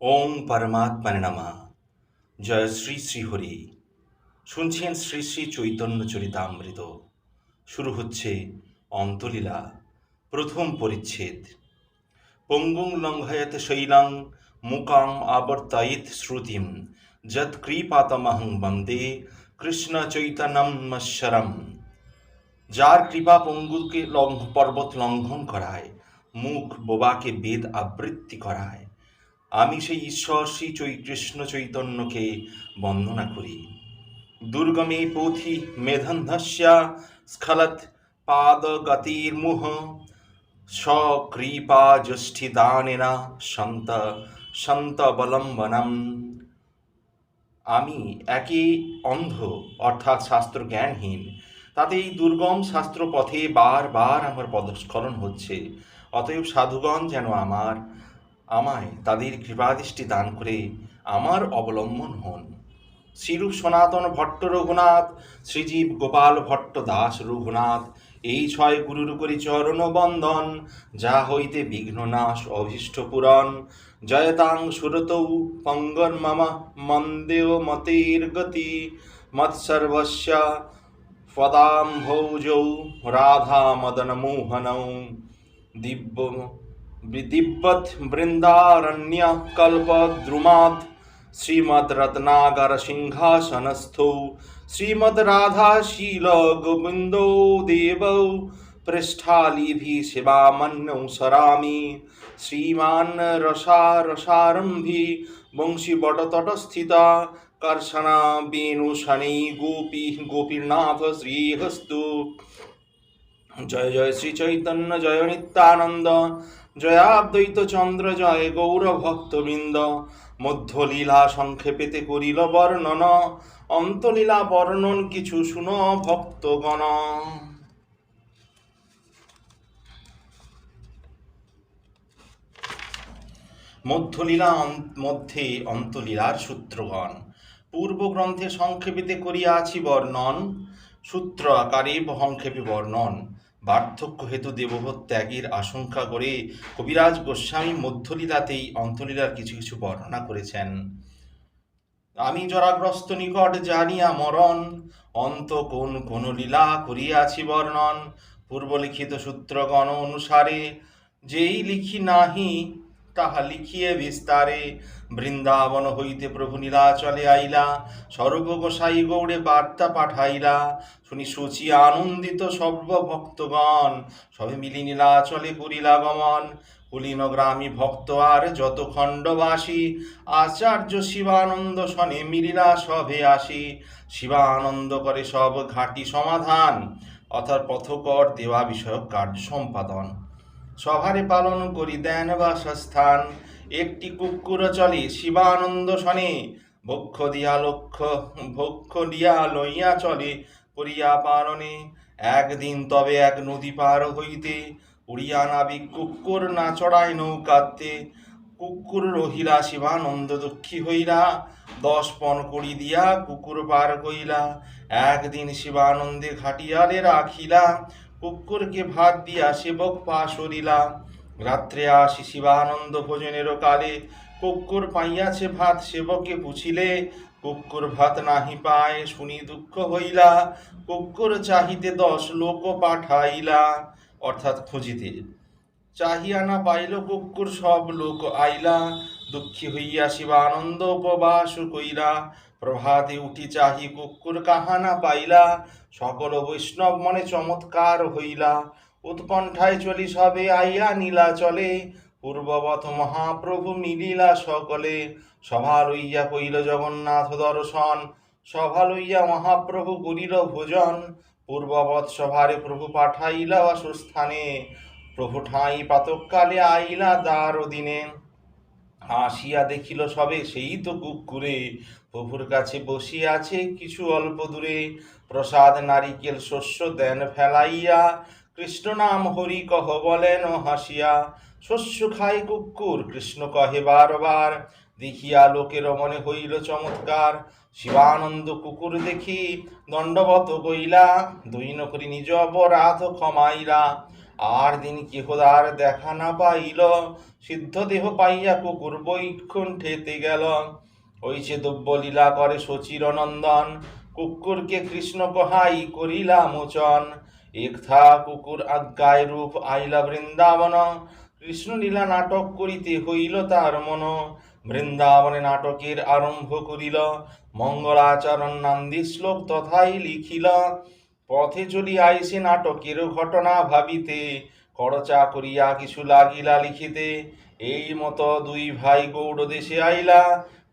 ওম পরমাত্মানে নামা। জয় শ্রী শ্রী হরি। শুনছেন শ্রী শ্রী চৈতন্য চরিতামৃত। শুরু হচ্ছে অন্তলীলা, প্রথম পরিচ্ছেদ। পঙ্গুং লঙ্ঘয়ত শৈলাং মুকাম আবর্তায়িত শ্রুতিম। যৎকৃপাতমহং বন্দে কৃষ্ণ চৈতন্যমশ্বরম যার কৃপা পঙ্গুকে লঙ্ঘ পর্বত লঙ্ঘন করায়, মুখ বোবাকে বেদ আবৃত্তি করায়। আমি সেই ঈশ্বর, শ্রী চৈ কৃষ্ণ চৈতন্যকে বন্দনা করি। দুর্গমে পথি মেধন্ধস্যা, স্খলৎ পাদগতির্মুহ সকৃপা জ্যষ্ঠিদানেনা সন্ত সন্তবলম্বনম আমি একে অন্ধ, অর্থাৎ শাস্ত্র জ্ঞানহীন তাতে এই দুর্গম শাস্ত্র পথে বারবার আমার পদস্খলন হচ্ছে। অতএব সাধুগণ যেন আমার আমায় তাদের কৃপাদৃষ্টি দান করে আমার অবলম্বন হন। শ্রীরূপ সনাতন ভট্ট রঘুনাথ, শ্রীজীব গোপাল ভট্ট দাস রঘুনাথ, এই ছয় গুরুর করি চরণ বন্দন যা হইতে বিঘ্ন নাশ অভীষ্ট পুরন জয়তাং সুরতৌ পঙ্গন মামা মন্দেও মতের গতি, মৎসর্বস্য পদাম্ভৌজৌ রাধা মদন মোহনৌ দিব্য দিব্যৎ বৃন্দারণ্য কল্পদ্রুমাৎ শ্রীমদ রত্নাগর সিংহাসনস্থৌ শ্রীমদ রাধাশীল গোবিন্দো দেবৌ পৃষ্ঠালিভি শিবামন্যৌ সরামি শ্রীমান রসা রসারম্ভি বংশী বটতটস্থিতা কর্ষণা বেণু শনি গোপী গোপীনাথ শ্রীহস্তু জয় জয় শ্রী চৈতন্য জয় নিত্যানন্দ জয়াদ্বৈত চন্দ্র জয় গৌর ভক্তবৃন্দ মধ্যলীলা সংক্ষেপেতে করিল বর্ণন, অন্তলীলা বর্ণন কিছু শুন ভক্তগণ। মধ্যলীলা মধ্যে অন্তলীলার সূত্রগণ পূর্ব গ্রন্থে সংক্ষেপিতে করিয়াছি বর্ণন সূত্র আকারে সংক্ষেপে বর্ণন। বার্ধক্য হেতু দেবহ ত্যাগের আশঙ্কা করে কবিরাজ গোস্বামী মধ্যলীলাতেই অন্তলীলার কিছু কিছু বর্ণনা করেছেন। আমি জরাগ্রস্ত নিকট জানিয়া মরণ, অন্ত কোন কোন লীলা করিয়াছি বর্ণন, পূর্বলিখিত সূত্রগণ অনুসারে যেই লিখি নাহি তাহা লিখিয়ে বিস্তারে বৃন্দাবন হইতে প্রভু নীলাচলে আইলা সর্ব গোসাই গৌড়ে বার্তা পাঠাইলা। শুনি সূচি আনন্দিত সর্বভক্তগণ, সবে মিলি নীলাচলে করিলা গমন। কুলীন গ্রামী ভক্ত আর যত খণ্ডবাসী, আচার্য শিবানন্দ শনে মিলিলা সভে আসি। শিবানন্দ করে সব ঘাটি সমাধান অর্থাৎ পথকর দেওয়া বিষয়ক কার্য সম্পাদন। সভারে পালন করি দেন বাসস্থান। একটি কুকুর চলে, শিবানন্দ শনে। ভক্ষ দিয়া লক্ষ্য ভক্ষ দিয়া লইয়া চলে করিয়া পালনে একদিন তবে এক নদী পার হইতে উড়িয়া নাবিক কুকুর না চড়ায় নৌকাতে। কুকুর রহিলা, শিবানন্দ দুঃখী হইলা। দশ পণ করি দিয়া কুকুর পার কইলা একদিন শিবানন্দে ঘাটিয়ালে রাখিলা। কুকুরকে ভাত দিয়া সেবক পা সরিলা। রাত্রে আসি শিবানন্দ ভোজনের কালে। কুকুর পাইয়াছে ভাত সেবকে পুছিলে। কুকুর ভাত নাহি পায়, শুনি দুঃখ হইলা। কুকুর চাহিতে দশ লোক পাঠাইলা। অর্থাৎ খুঁজিতে। চাহিয়া না পাইল কুকুর, সব লোক আইলা। দুঃখী হইয়া শিবানন্দ উপবাস কইরা প্রভাতে উঠি চাহি কুকুর কাহানা পাইলা, সকল বৈষ্ণব মনে চমৎকার হইলা। উৎকণ্ঠায় চলি সবে, আইয়া নীলা চলে পূর্ববত মহাপ্রভু মিলিলা সকলে। সভা লইয়া কইল জগন্নাথ দর্শন, সভা লইয়া মহাপ্রভু করিল ভোজন। পূর্ববৎ সভারে প্রভু পাঠাইলা বাসস্থানে, প্রভু ঠাঁই পাতককালে আইলা দ্বার দিনে আসিয়া দেখিল সবে সেই তো কুকুরে। প্রভুর কাছে বসিয়া আছে কিছু অল্প দূরে। প্রসাদ, নারিকেল, শস্য, দেন ফেলাইয়া, কৃষ্ণ নাম হরি কহ বলেন হাসিয়া। শস্য খাই কুকুর, কৃষ্ণ কহে বারবার। দেখিয়া লোকের মনে হইল চমৎকার। শিবানন্দ কুকুর দেখি দণ্ডবত গইলা দৈন করি নিজ অপরাধ ক্ষমাইলা। আর দিন কেহদার দেখা না পাইল, সিদ্ধ দেহ পাইয়া কুকুর বৈকুণ্ঠেতে গেল। ওই সে লীলা করে নন্দন, কুকুরকে কৃষ্ণ কহাই করিলা মোচন। একথা কুকুর আজ্ঞায় রূপ আইলা বৃন্দাবন, কৃষ্ণ লীলা নাটক করিতে হইল তার মন। বৃন্দাবনে নাটকের আরম্ভ করিল, মঙ্গলাচরণ নান্দি শ্লোক তথাই লিখিল পথে চলি আইসে নাটকের ঘটনা ভাবিতে, খরচা করিয়া কিছু লাগিলা লিখিতে। এই মতো দুই ভাই গৌড় দেশে আইলা,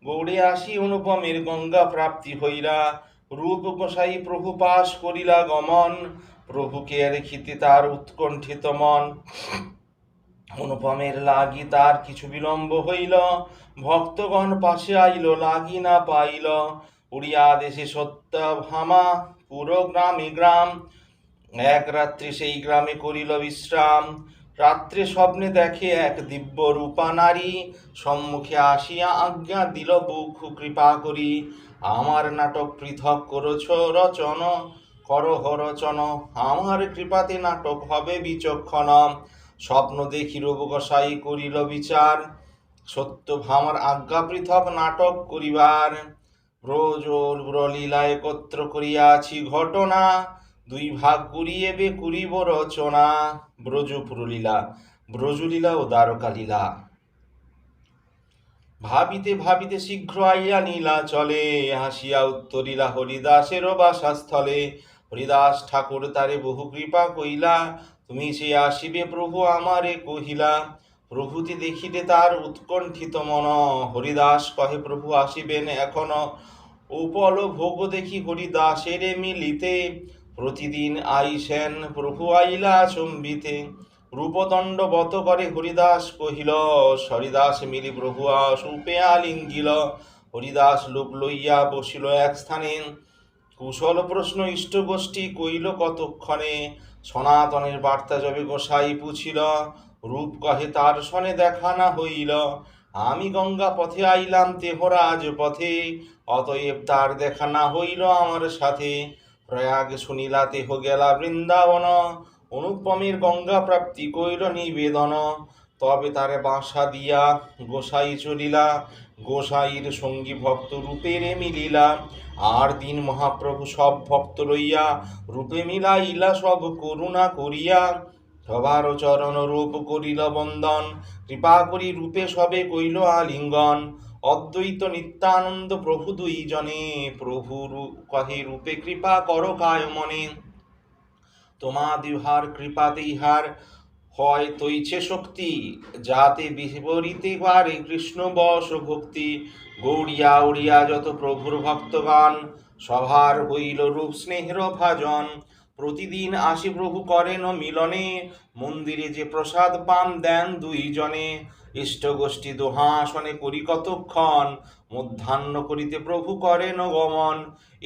গৌড়ে আসি অনুপমের গঙ্গা প্রাপ্তি হইলা। রূপ গোসাই প্রভু পাশ করিলা গমন, প্রভুকে দেখিতে তার উৎকণ্ঠিত মন। অনুপমের লাগি তার কিছু বিলম্ব হইল, ভক্তগণ পাশে আইল, লাগি না পাইল। উড়িয়া দেশে সত্য ভামা পুরো গ্রামে গ্রাম। এক রাত্রি সেই গ্রামে করিল বিশ্রাম। রাত্রে স্বপ্নে দেখে এক দিব্য রূপা নারী সম্মুখে আসিয়া আজ্ঞা দিল, বুক কৃপা করি। আমার নাটক পৃথক করছ, রচন করহ রচন। আমার কৃপাতে নাটক হবে বিচক্ষণ। স্বপ্ন দেখি রূপকসাই করিল বিচার। সত্য ভামার আজ্ঞা পৃথক নাটক করিবার। ব্রজ ব্রলীলা একত্র করিয়াছি ঘটনা, দুই ভাগ করিয়ে বে করিব রচনা। ব্রজপুর লীলা ব্রজলীলা ও দ্বারকা লীলা। ভাবিতে ভাবিতে শীঘ্র আইয়া নীলা চলে হাসিয়া উত্তরিলা হরিদাসের বাসাস্থলে। হরিদাস ঠাকুর তারে বহু কৃপা কইলা, তুমি সে আসিবে প্রভু আমারে কহিলা। প্রভুতি দেখিতে তার উৎকণ্ঠিত মন। হরিদাস কহে, প্রভু আসিবেন এখনও? উপল ভোগ দেখি হরিদাসের মিলিতে। প্রতিদিন আইসেন, প্রভু আইলা চম্বিতে। রূপদণ্ড বত করে হরিদাস কহিল, হরিদাস মিলি প্রভু সুপে আলিঙ্গিল হরিদাস লোক লইয়া বসিল এক স্থানে। কুশল প্রশ্ন ইষ্ট গোষ্ঠী কইল কতক্ষণে? সনাতনের বার্তা যবে গোসাই পুছিল। রূপ কহে তার সনে দেখা না হইল। আমি গঙ্গা পথে আইলাম তেহরাজ পথে, অতএব তার দেখা না হইল আমার সাথে। প্রয়াগ শুনিলা তেহ গেলা বৃন্দাবন, অনুপমের গঙ্গা প্রাপ্তি কইল নিবেদন। তবে তারে বাসা দিয়া গোসাই চলিলা, গোসাইর সঙ্গী ভক্ত রূপেরে মিলিলা। আর দিন মহাপ্রভু সব ভক্ত লইয়া রূপে মিলাইলা সব করুণা করিয়া। সবার চরণ রূপ করিল বন্দন কৃপা করি রূপে সবে কইল আলিঙ্গন। অদ্বৈত নিত্যানন্দ প্রভু দুইজনে, প্রভু কহে রূপে কৃপা কর কায় মনে তোমাদিহার কৃপাতে ইহার হয় তৈছে শক্তি, যাতে বিপরীতে পারে কৃষ্ণ বশ ভক্তি গৌড়িয়া উড়িয়া যত প্রভুর ভক্তগণ, সভার হইল রূপ স্নেহের ভাজন। প্রতিদিন আসি প্রভু করেন মিলনে, মন্দিরে যে প্রসাদ পান দেন দুইজনে। ইষ্ট গোষ্ঠী দোহাসনে করি কতক্ষণ, মধ্যাহ্ন করিতে প্রভু করেন গমন।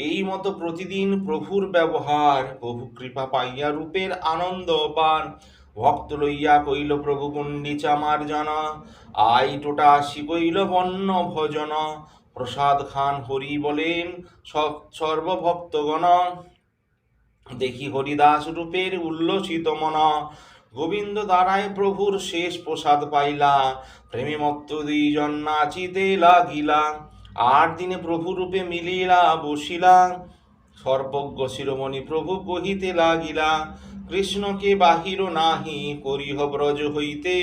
এই মতো প্রতিদিন প্রভুর ব্যবহার, প্রভু কৃপা পাইয়া রূপের আনন্দ পান। ভক্ত লইয়া কইল প্রভু গুন্ডিচা মার্জন আই টোটা আসি কইল বন্য ভজন। প্রসাদ খান হরি বলেন সর্বভক্তগণ। দেখি হরিদাস রূপের উল্লসিত মন। গোবিন্দ দ্বারায় প্রভুর শেষ প্রসাদ পাইলা। প্রেমে মত্ত দুইজন নাচিতে লাগিলা। আট দিনে প্রভু রূপে মিলিলা, বসিলা। সর্বজ্ঞ শিরোমণি প্রভু কহিতে লাগিলা, কৃষ্ণকে বাহির নাহি, করিহ ব্রজ হইতে।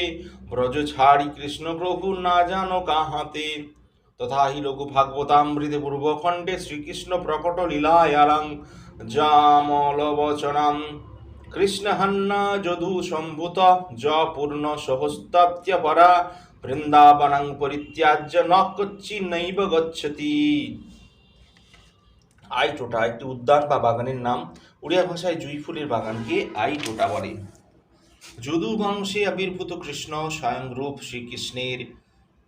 ব্রজ ছাড়ি কৃষ্ণ প্রভু না জানো কাহাতে। তথা হি লঘু ভাগবতামৃতে পূর্বখণ্ডে শ্রীকৃষ্ণ প্রকট লীলায়ালং জামলবচনম কৃষ্ণহন্না যদু সম্ভূত য পূর্ণ সহস্তাত্য পরা বৃন্দাবনং পরিত্যাজ্য ন কচ্ছি নৈব গচ্ছতি আইটোটা একটি উদ্যান বা বাগানের নাম উড়িয়া ভাষায় জুই ফুলের বাগানকে আইটোটা বলে। যদু বংশে আবির্ভূত কৃষ্ণ স্বয়ং রূপ শ্রীকৃষ্ণের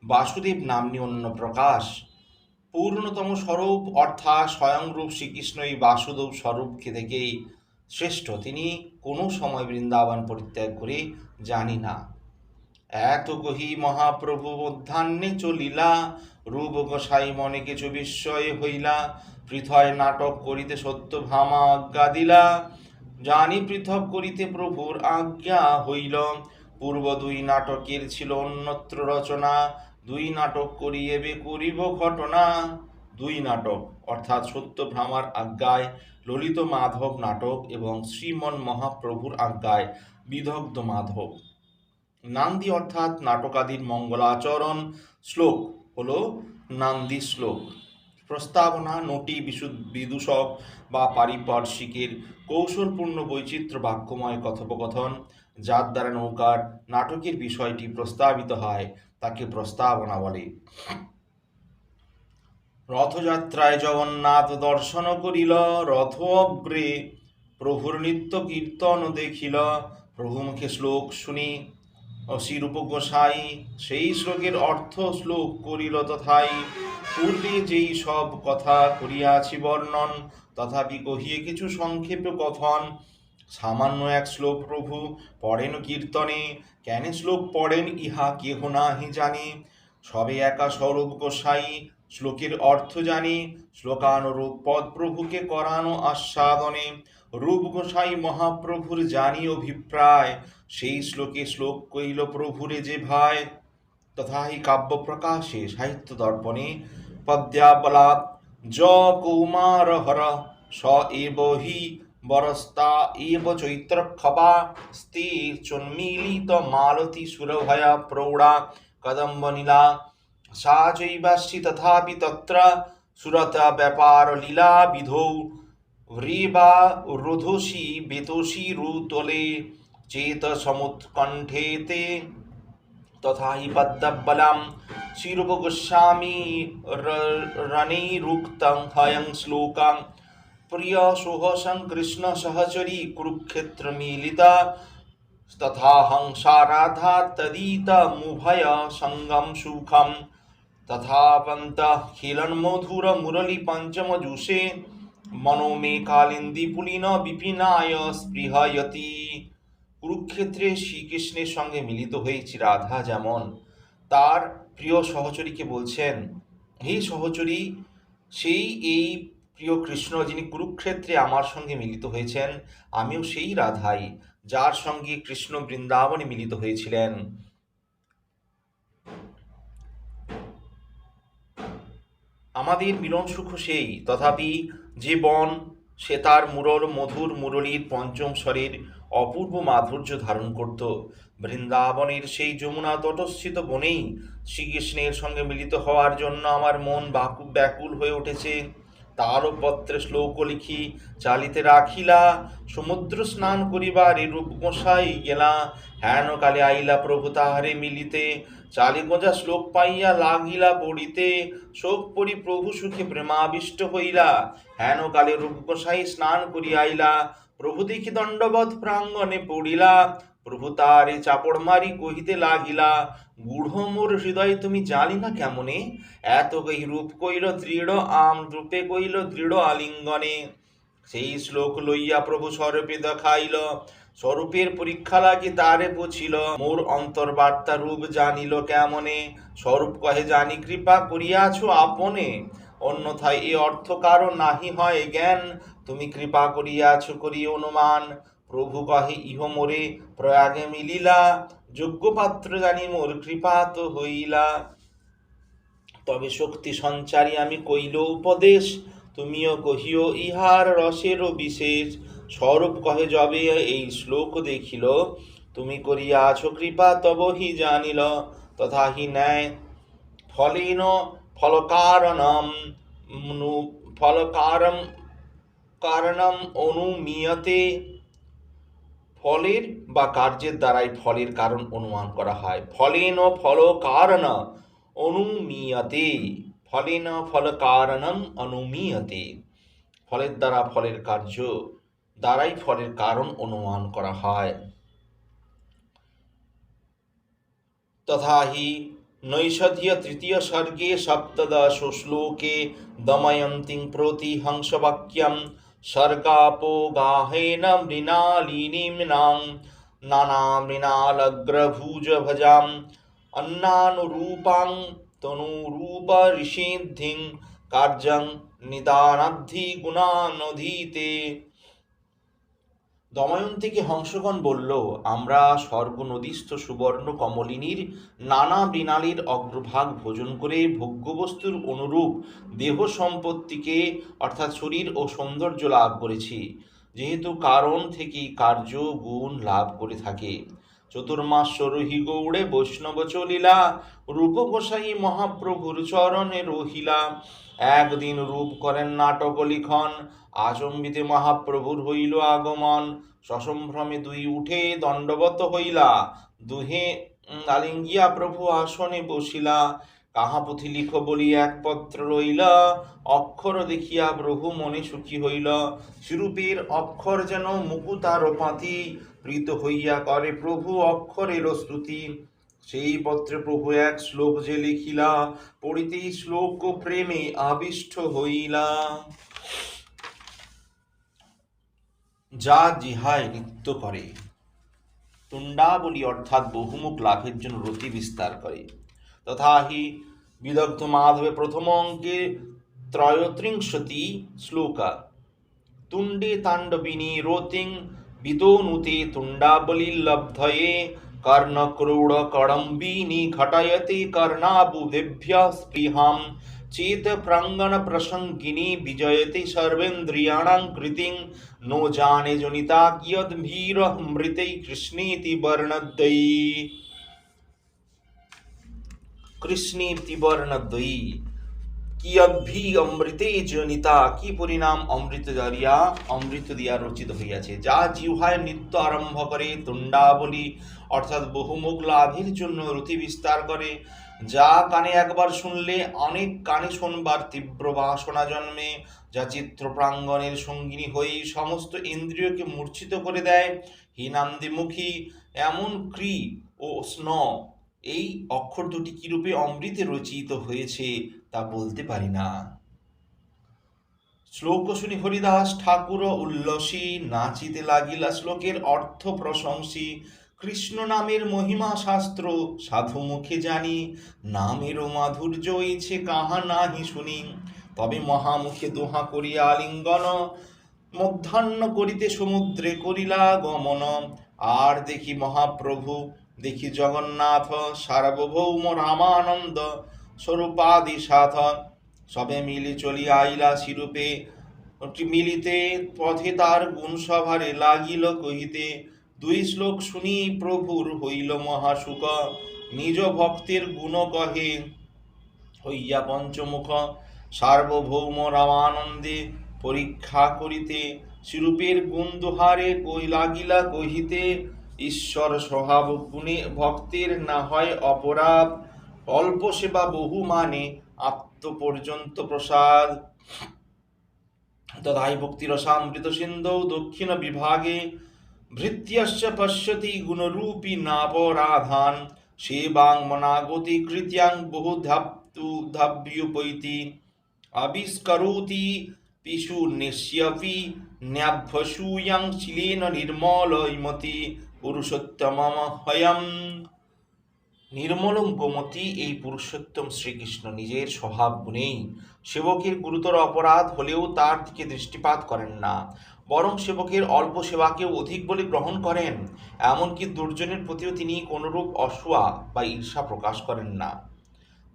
বাসুদেব নামনি অন্য প্রকাশ। পূর্ণতম স্বরূপ অর্থাৎ স্বয়ংরূপ শ্রীকৃষ্ণ এই বাসুদেব স্বরূপকে থেকেই শ্রেষ্ঠ। তিনি কোনো সময় বৃন্দাবন পরিত্যাগ করে জানি না। এত কহি মহাপ্রভু মধ্যাহ্নে চলিলা, রূপ গোসাই মনে কিছু বিস্ময় হইলা, পৃথয় নাটক করিতে সত্য ভামা আজ্ঞা দিলা। জানি পৃথক করিতে প্রভুর আজ্ঞা হইল, পূর্ব দুই নাটকের ছিল অন্যত্র রচনা দুই নাটক করিয়েবে করিব ঘটনা। দুই নাটক, অর্থাৎ সত্যভ্রামার আজ্ঞায় ললিত মাধব নাটক এবং শ্রীমন মহাপ্রভুর আজ্ঞায় বিদগ্ধ মাধব। নান্দি অর্থাৎ নাটকাদির মঙ্গলাচরণ শ্লোক হল নান্দি শ্লোক। প্রস্তাবনা, নটি বিশুদ্ধ বিদূষক বা পারিপার্শ্বিকের কৌশলপূর্ণ বৈচিত্র্য বাক্যময় কথোপকথন, যার দ্বারা নৌকার নাটকের বিষয়টি প্রস্তাবিত হয় তাকে প্রস্তাবনা বলে। রথযাত্রায় জগন্নাথ দর্শন করিল রথ অগ্রে প্রভুর নিত্য কীর্তন দেখিল, প্রভু মুখে শ্লোক শুনি। অশিরূপ গোসাই সেই শ্লোকের অর্থ শ্লোক করিল তথাই। পূর্বে যেই সব কথা করিয়াছি বর্ণন, তথাপি কহিয়ে কিছু সংক্ষেপে কথন। সামান্য এক শ্লোক, প্রভু, পড়েন কীর্তনে। কেন শ্লোক পড়েন ইহা কেহ নাহি জানে। সবে একা স্বরূপ গোসাই শ্লোকের অর্থ জানি। শ্লোকানুরূপ পদ প্রভুকে করানো আস্বাদনে। রূপ গোসাই মহাপ্রভুর জানি অভিপ্রায়। সেই শ্লোকে শ্লোক কইল প্রভুরে যে ভাই। তথাহি কাব্য প্রকাশে সাহিত্য দর্পণে। পদ্যাবলাপ য কৌমার হর, স এব হি বরস্তা এব স্তে চন্মিলিত মালতি সুরভয়া প্রৌঢ়া কদম্ব নীলা। সা চৈবাস্যি তথাপি তত্র সুরত ব্যাপার লীলা বিধৌ। হ্রিবা রুধসি বেতসি রুতলে চেত সমুৎকণ্ঠেতে তথা হি পদ্মবলাম শ্রীরূপ গোস্বামী রণৈরুক্তং হয়ং শ্লোকং প্রিয় সুহসং কৃষ্ণ সহচরী কুরুক্ষেত্র মিলিতা। তথা হংসারাধা তদিতমুভয় সঙ্গম সুখম। তথাপন্ত খিলন মধুর মুরলী পঞ্চম জুষে মনো মে পুলিন বিপিনায় স্পৃহয়তি। কুরুক্ষেত্রে শ্রীকৃষ্ণের সঙ্গে মিলিত হয়েছি রাধা যেমন তার প্রিয় সহচরীকে বলছেন, হে সহচরী, সেই এই প্রিয় কৃষ্ণ, যিনি কুরুক্ষেত্রে আমার সঙ্গে মিলিত হয়েছেন, আমিও সেই রাধাই, যার সঙ্গে কৃষ্ণ বৃন্দাবনে মিলিত হয়েছিলেন। আমাদের মিলন সুখ সেই, তথাপি যে বন, সে তার মুরল মধুর মুরলীর পঞ্চম স্বরের অপূর্ব মাধুর্য ধারণ করত। বৃন্দাবনের সেই যমুনা তটস্থিত বনেই শ্রীকৃষ্ণের সঙ্গে মিলিত হওয়ার জন্য আমার মন বাকু ব্যাকুল হয়ে উঠেছে। তারও পত্রে শ্লোক লিখি, চালিতে রাখিলা, সমুদ্র স্নান করিবার এরূপ গোসাই গেলা। হেন কালে আইলা প্রভু তাহারে মিলিতে, চালি গোজা শ্লোক পাইয়া লাগিলা পড়িতে। শোক পরি প্রভু সুখে প্রেমাবিষ্ট হইলা। হেন কালে রূপ গোসাই স্নান করি আইলা, প্রভু দেখি দণ্ডবধ প্রাঙ্গণে পড়িলা। প্রভু তারে চাপড় মারি কহিতে লাগিলা গূঢ় মোর হৃদয় তুমি জানি না কেমনে? এত কই রূপ কইল দৃঢ়, আম রূপে কইল দৃঢ় আলিঙ্গনে। সেই শ্লোক লইয়া প্রভু স্বরূপে দেখাইল, স্বরূপের পরীক্ষা লাগি তারে বুঝিল, মোর অন্তর্বার্তা রূপ জানিল কেমনে? স্বরূপ কহে, জানি কৃপা করিয়াছ আপনে। অন্যথায় এ অর্থ কারণ নাহি হয় জ্ঞান। তুমি কৃপা করিয়াছ করি অনুমান। প্রভু কহে ইহ মোরে প্রয়াগে মিলিলা যোগ্য পাত্র জানি মোর কৃপা তো হইলা। তবে শক্তি সঞ্চারী আমি কইল উপদেশ, তুমিও কহিও ইহার রসেরও বিশেষ স্বরূপ কহে যবে এই শ্লোক দেখিল, তুমি করিয়াছ কৃপা তব হি জানিল তথা হি ন্যায় ফলেন ফলকারণম ফলকারম কারণম অনুমিয়তে ফলের বা কার্যের দ্বারাই ফলের কারণ অনুমান করা হয়। ফলেন ফল কারণ অনুমিয়তে। ফলেন ফল কারণম অনুমিয়তে। ফলের দ্বারা ফলের কার্য দ্বারাই ফলের কারণ অনুমান করা হয়। তথা হি নৈষধীয় তৃতীয় সর্গে সপ্তদশ শ্লোকে দময়ন্তীং প্রতি হংসবাক্যম শর্কাপো গাহেন মৃণালিনিম্নাং নানামৃণালগ্রভুজ ভজাম অন্নানুরূপাং তনুরূপ ঋষিদ্ধিং কার্যং নিদানাদ্ধি গুণানধীতে। দময়ন্তীকে হংসগণ বলল, আমরা স্বর্গ নদীস্থ সুবর্ণ কমলিনীর নানা মৃণালীর অগ্রভাগ ভোজন করে ভোগ্যবস্তুর অনুরূপ দেহ সম্পত্তিকে, অর্থাৎ শরীর ও সৌন্দর্য লাভ করেছি। যেহেতু কারণ থেকেই কার্য, গুণ লাভ করে থাকে। চতুর্মাস রহি গৌড়ে বৈষ্ণব চলিলা রূপ গোসাই মহাপ্রভুর চরণে রহিলা। একদিন রূপ করেন নাটক লিখন আচম্বিতে মহাপ্রভুর হইল আগমন। সসম্ভ্রমে দুই উঠে দণ্ডবত হইলা। দুহে আলিঙ্গিয়া প্রভু আসনে বসিলা। কাহা পুঁথি লিখ বলি এক পত্র রইলা। অক্ষর দেখিয়া প্রভু মনে সুখী হইল। শিরূপের অক্ষর যেন মুকুতার পাতি। প্রীত হইয়া করে প্রভু অক্ষরের স্তুতি। সেই পত্রে প্রভু এক শ্লোক যে লিখিলা, পড়িতেই শ্লোক প্রেমে আবিষ্ট হইলা। যা জিহায় নৃত্য করে। তুণ্ডাবলী অর্থাৎ বহুমুখ লাভের জন্য রতি বিস্তার করে। তথা হি বিদগ্ধ মাধবে প্রথম অঙ্কে ত্রয়োত্রিংশতি শ্লোকা। তুণ্ডে তাণ্ডবিনী রতিং বিদোনুতে তুণ্ডাবলী লব্ধয়ে কর্ণক্রূঢ় কড়ম্বিনী ঘটয়তে কর্ণাবুধেভ্য স্পৃহাম চেত প্রাঙ্গণ প্রসঙ্গিনী বিজয়তে সর্বেন্দ্রিয়াণাং কৃতিং নো জানে জনিতা কিয়দ্ভীর মৃতৈ কৃষ্ণীতি বর্ণদ্বয়ী কৃষ্ণীতি বর্ণদ্বয়ী কিয়দ্ভি অমৃতে জনিতা কি পরিণাম অমৃত দারিয়া অমৃত দিয়া রচিত হইয়াছে। যা জিহায় নৃত্য আরম্ভ করে, তুণ্ডাবলী, অর্থাৎ বহুমুখ লাভের জন্য রতি বিস্তার করে। যা কানে একবার শুনলে অনেক কানে শুনবার তীব্র বাসনা জন্মে, যা চিত্র প্রাঙ্গণের সঙ্গিনী হয়েই সমস্ত ইন্দ্রিয়কে মূর্ছিত করে দেয়। হীনান্দিমুখী এমন ক্রি ও স্ন, এই অক্ষর দুটি কিরূপে অমৃতে রচিত হয়েছে তা বলতে পারি না। শ্লোক শুনি হরিদাস ঠাকুর উল্লসী, নাচিতে লাগিলা শ্লোকের অর্থ প্রশংসী কৃষ্ণ নামের মহিমা শাস্ত্র সাধু মুখে জানি, নামেরও মাধুর্য ইছে কাহা নাহি শুনি। তবে মহামুখে দোহা করিয়া আলিঙ্গন, মধ্যাহ্ন করিতে সমুদ্রে করিলা গমন। আর দেখি মহাপ্রভু, দেখি জগন্নাথ, সার্বভৌম রামানন্দ স্বরূপাদি সাথ সবে মিলি চলি আইলা শিরূপে। মিলিতে পথে তার গুণ সভারে লাগিল কহিতে দুই শ্লোক শুনি, প্রভুর হইল মহাসুখ। নিজ ভক্তের গুণ কহে, হইয়া পঞ্চমুখ। সার্বভৌম রামানন্দে পরীক্ষা করিতে, শিরূপের গুণ দোহারে কই লাগিলা কহিতে, ঈশ্বর স্বভাব গুণে ভক্তের না হয় অপরাধ, অল্প সেবা বহু মানে আত্ম পর্যন্ত প্রসাদ। তদাই ভক্তিরসামৃত সিন্ধৌ দক্ষিণ বিভাগে ভৃত্যশ্চ পশ্যতি গুণরূপী নাপরাধান সেবাং মনাগতি কৃত্যাং বহু ধাপ্তু ধাব্যুপৈতি, আবিষ্করোতি পিশু নিশ্যপি ন্যাভ্যসূয়াং শিলেন নির্মলইমতি পুরুষোত্তমম হয়ম। নির্মলম গোমতী এই পুরুষোত্তম শ্রীকৃষ্ণ নিজের স্বভাব গুণেই সেবকের গুরুতর অপরাধ হলেও তার দিকে দৃষ্টিপাত করেন না। বরং সেবকের অল্প সেবাকেও অধিক বলে গ্রহণ করেন। এমনকি দুর্জনের প্রতিও তিনি কোনরূপ অসুয়া বা ঈর্ষা প্রকাশ করেন না।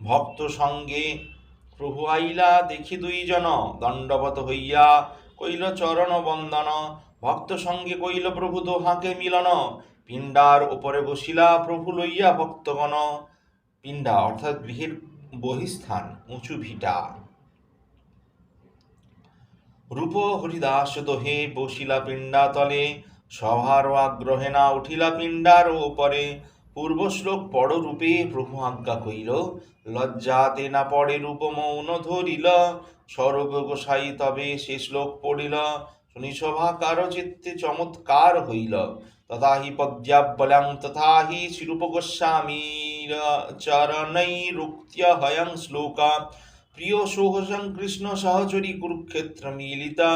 ভক্ত সঙ্গে প্রভু আইলা দেখি দুইজন দণ্ডবত হইয়া কইল, চরণ বন্দন। ভক্ত সঙ্গে কইল, প্রভু দোহাকে মিলন। পিণ্ডার উপরে বসিলা প্রভু লইয়া ভক্তগণ। পিণ্ডা অর্থাৎ গৃহের বহিস্থান, উঁচু ভিটা। রূপ হরিদাস দোহে বসিলা পিণ্ডা তলে, সভার আগ্রহে না উঠিলা পিণ্ডার উপরে। পূর্ব শ্লোক পড় রূপে প্রভু আজ্ঞা কইল লজ্জাতে না পড়ে রূপ মৌন ধরিল, স্বরূপ গোসাই তবে সে শ্লোক পড়িল। শুনি সভা কার চিত্তে চমৎকার হইল তথা হি পদ্যাবলং তথা হি শিরূপ গোস্বামীর চরণৈরুক্ত্য হয়ং শ্লোকা প্রিয় সোহসং কৃষ্ণ সহচরী কুরুক্ষেত্র মিলিতা।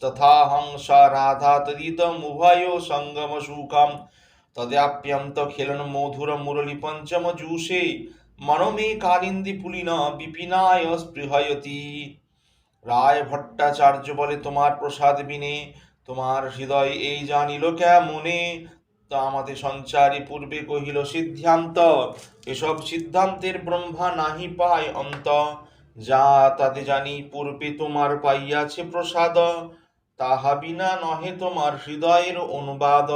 তথাহং স রাধা তদিতমুভয় সঙ্গম সুখম। তদাপ্যম তো খেলন মধুর মুরলি পঞ্চম জুষে। মনমে কালিন্দি পুলিন বিপিনায় স্পৃহয়তি। রায় ভট্টাচার্য বলে, তোমার প্রসাদ বিনে। তোমার হৃদয় এই জানিল কেমনে? আমাদের সঞ্চারী পূর্বে কহিল, সিদ্ধান্ত, এসব সিদ্ধান্তের ব্রহ্মা নাহি পায় অন্ত। যা তাতে জানি পূর্বে তোমার পাইয়াছে প্রসাদ, তাহা বিনা নহে তোমার হৃদয়ের অনুবাদ।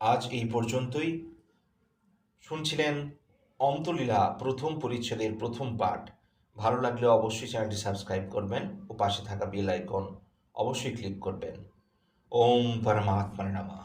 আজ এই পর্যন্তই। শুনছিলেন অন্তলীলা প্রথম পরিচ্ছেদের প্রথম পাঠ। ভালো লাগলে অবশ্যই চ্যানেলটি সাবস্ক্রাইব করবেন ও পাশে থাকা বেল আইকন অবশ্যই ক্লিক করবেন। ওম পরমাত্মার নামা